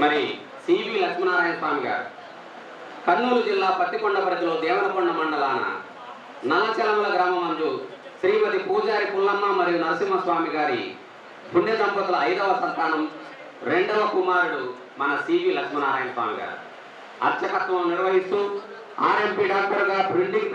మరి సివి లక్ష్మీనారాయణ స్వామి గారు. కర్నూలు జిల్లా పత్తికొండ పరిధిలో దేవనకొండ మండలాన నల్లచలమల గ్రామమందు శ్రీమతి పూజారి పుల్లమ్మ మరియు నరసింహస్వామి గారి పుణ్య దంపతుల ఐదవ సంతానం రెండవ కుమారుడు మన సివి లక్ష్మీనారాయణ స్వామి గారు. అర్చకత్వం నిర్వహిస్తూ ఆర్ఎంపీ డాక్టర్గా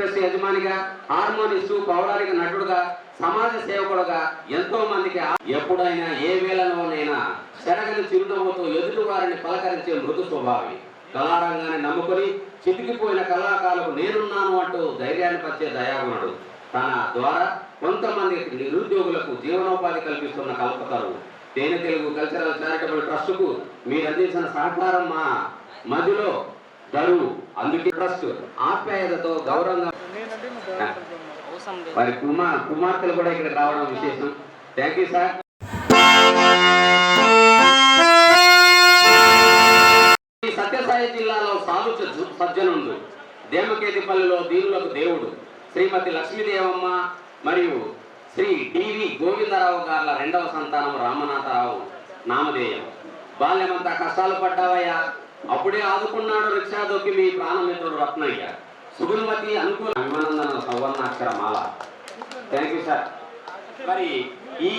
ప్రింటింగ్ యజమానిగా హార్మోనిస్టు పౌరాణిక నటుడుగా సమాజ సేవకుడుగా ఎంతో మందికి ఎప్పుడైనా ఏ వేళలోనైనా చెరగని చిరునవ్వుతో ఎదుటి వారిని పలకరించే మృదు స్వభావి కళారంగాన్ని నమ్ముకొని చితికిపోయిన కళాకారులకు నేనున్నాను అంటూ ధైర్యాన్ని పరిచే దయాగుణుడు. తన ద్వారా కొంతమంది నిరుద్యోగులకు జీవనోపాధి కల్పిస్తున్న కల్పతరు తేనె తెలుగు కల్చరల్ చారిటబుల్ ట్రస్టుకు మీరు అందించిన సహకారం మా మధ్యలో దరువు అందుకే ట్రస్ట్ ఆప్యాయతతో గౌరవంగా. వారి కుమార్ కుమార్తెలు కూడా ఇక్కడ రావడం విశేషం. థ్యాంక్ యూ సార్ సత్యసాయి జిల్లాలో సజ్జ- సజ్జనుండు. దేమకేతిపల్లిలో దీనులకు దేవుడు. శ్రీమతి లక్ష్మీదేవమ్మ మరియు శ్రీ డివి గోవిందరావు గార్ల రెండవ సంతానం రామనాథరావు నామధేయం. బాల్యమంతా కష్టాలు పడ్డావయ్యా. అప్పుడే ఆదుకున్నాడు రిక్షా దొక్కి మీ ప్రాణమిత్రుడు రత్నయ్య సుగుణమతి అనుకూల అభిమానందన సవర్ణాక్షర మాల థ్యాంక్ యూ సార్ మరి ఈ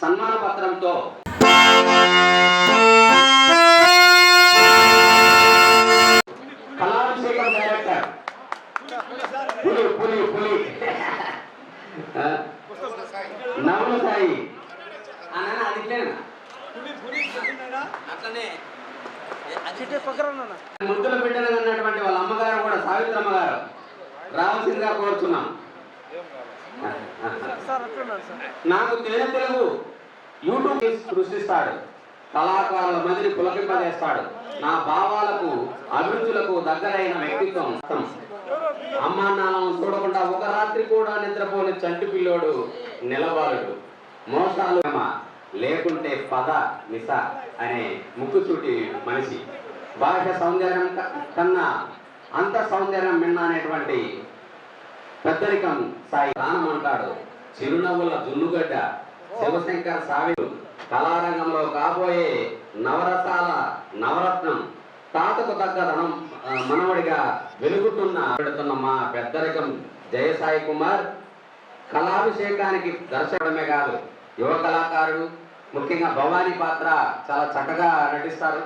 సన్మాన పత్రంతో కళాభిషేకం డైరెక్టర్ పులి పులి పులి నవల సాయి అన్న అది అట్లనే ముద్దుల బిడ్డలు అన్నటువంటి వాళ్ళ అమ్మగారు కూడా సావిత్రమ్మ గారు రావాల్సిందిగా కోరుతున్నాం నాకు తేనె తెలుగు యూట్యూబ్ సృష్టిస్తాడు. కళాకారుల మదిని పులకింపజేస్తాడు. నా భావాలకు అభిరుచులకు దగ్గరైన వ్యక్తిత్వం అమ్మా నాన్నలను చూడకుండా ఒక రాత్రి కూడా నిద్రపోని చంటి పిల్లోడు నిలబాలుడు మోసాలు లేకుంటే పద మిస అనే ముక్కుసూటి మనిషి. బాహ్య సౌందర్యం కన్నా అంత సౌందర్యం మిన్న అనేటువంటి పెద్దరికం సాయి ప్రాణం అంటాడు. చిరునవ్వుల దున్నుగడ్డ శివశంకర్ సావిడు కళారంగంలో కాబోయే నవరసాల నవరత్నం తాతకు తగ్గ ధనం మనవడిగా వెలుగుతున్న పెడుతున్న మా పెద్దరికం జయసాయి కుమార్ కళాభిషేకానికి దర్శకడమే కాదు. యువ కళాకారుడు ముఖ్యంగా భవానీ పాత్ర చాలా చక్కగా నటిస్తారు.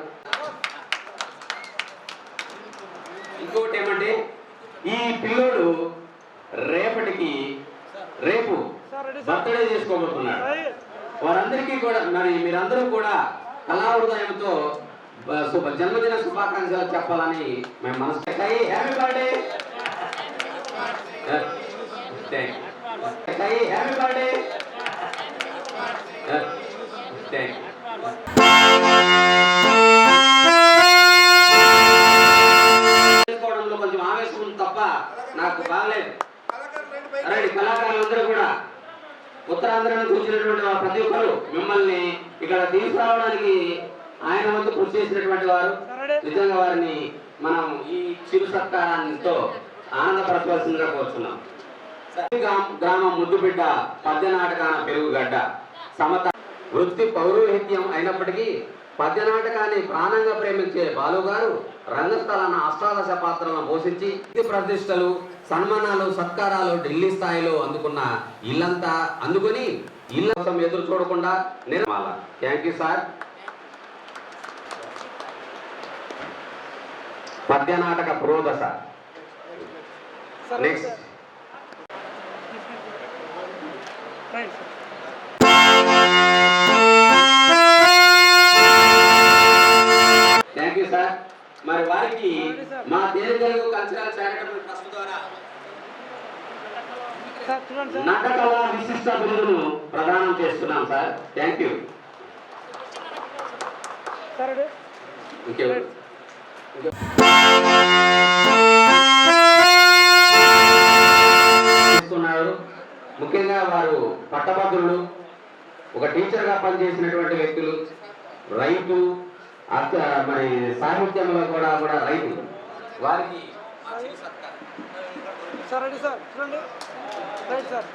ఇంకొకటి ఏమంటే ఈ పిల్లోడు రేపటికి రేపు బర్త్డే చేసుకోబోతున్నాడు. వారందరికీ కూడా మరి మీరందరూ కూడా కళా హృదయంతో శుభ జన్మదిన శుభాకాంక్షలు చెప్పాలని మేము మనసు హ్యాపీ బర్త్డే హ్యాపీ బర్త్డే చేసుకోవడంలో కొంచెం ఆవేశం ఉంది తప్ప నాకు బాగలేదు. రైట్ కళాకారులందరూ కూడా ఉత్తరాంధ్ర వచ్చినటువంటి వారు ప్రతి ఒక్కరు మిమ్మల్ని ఇక్కడ తీసుకురావడానికి ఆయన వంతు కృషి చేసినటువంటి వారు నిజంగా వారిని మనం ఈ చిరు సత్కారంతో ఆనందపరచవలసిందిగా కోరుతున్నాం గ్రామ- గ్రామం ముద్దుబిడ్డ పద్య నాటకాన పెరుగుగడ్డ. సమత. వృత్తి పౌరోహిత్యం అయినప్పటికీ పద్య నాటకాన్ని ప్రాణంగా ప్రేమించే బాలు గారు రంగస్థలాన అష్టాదశ పాత్రలను పోషించి ప్రతిష్టలు సన్మానాలు సత్కారాలు ఢిల్లీ స్థాయిలో అందుకున్న ఇల్లంతా అందుకుని ఇళ్ళ కోసం ఎదురు చూడకుండా నిర్మాల థ్యాంక్ యూ సార్ పద్య నాటక పురోదశ. నెక్స్ట్ మరి వారికి మా తెలుగు కల్చరల్ చారిటబుల్ ట్రస్ట్ ద్వారా. నటకళ విశిష్ట బిరుదును ప్రదానం చేస్తున్నాం సార్. థ్యాంక్ యూ ముఖ్యంగా వారు పట్టభద్రులు ఒక టీచర్గా పనిచేసినటువంటి వ్యక్తులు రైతు అర్థ మరి సాహిత్యంలో కూడా కూడా రైతు వారికి సార్ రెడీ సార్. చూడండి. Right sir.